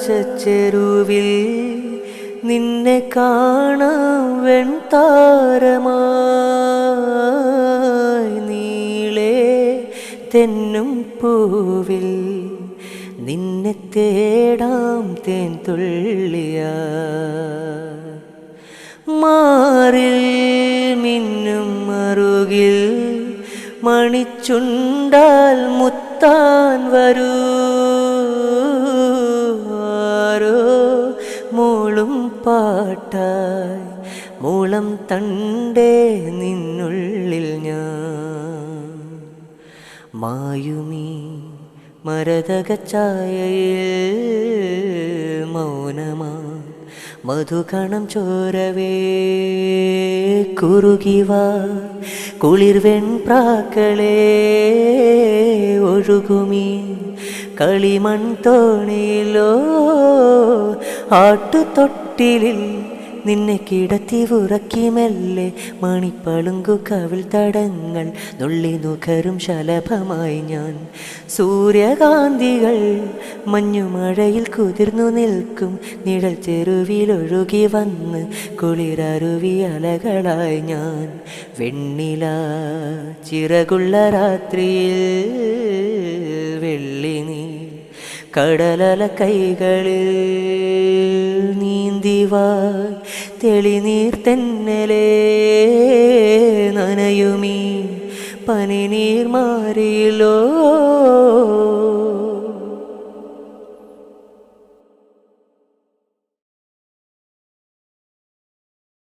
നീലാകാശച്ചെരുവിൽ നിന്നെ കാണാം വെൺതാരമായി. നീളേ തെന്നും പൂവിൽ നിന്നെ തേടാം തേൻ തുള്ളിയ മാറിൽ മിന്നും മറുകിൽ മണിച്ചുണ്ടാൽ മുത്താൻ വരൂ മൂളും പാട്ടായി മൂളം തണ്ടേ നിന്നുള്ളിൽ ഞാൻ. മായുമീ മരതകച്ചായയിൽ മൗനമാ മധുകണം ചോരവേ. കുറുകിവാ. കുളിർവെൺ പ്രാക്കളേ ഒഴുകുമീ. കളിമൺ തോണിയിലോ ആട്ടുതൊട്ടിലിൽ നിന്നെ കിടത്തി ഉറക്കി മെല്ലെ മണിപ്പളുങ്കു കവിൾ തടങ്ങൾ നുള്ളി നുഖരും ശലഭമായി ഞാൻ. സൂര്യകാന്തികൾ മഞ്ഞുമഴയിൽ കുതിർന്നു നിൽക്കും നിഴൽ ചെരുവിലൊഴുകി വന്ന് കുളിരരുവി അലകളായി ഞാൻ. വെണ്ണില ചിറകുള്ള രാത്രിയിൽ വെള്ളി നീ കടലല കൈകളിൽ നീന്തിവായ് തെളിനീർ തെന്നലേ നനയുമീ പനിനീർ മാറിയിലോ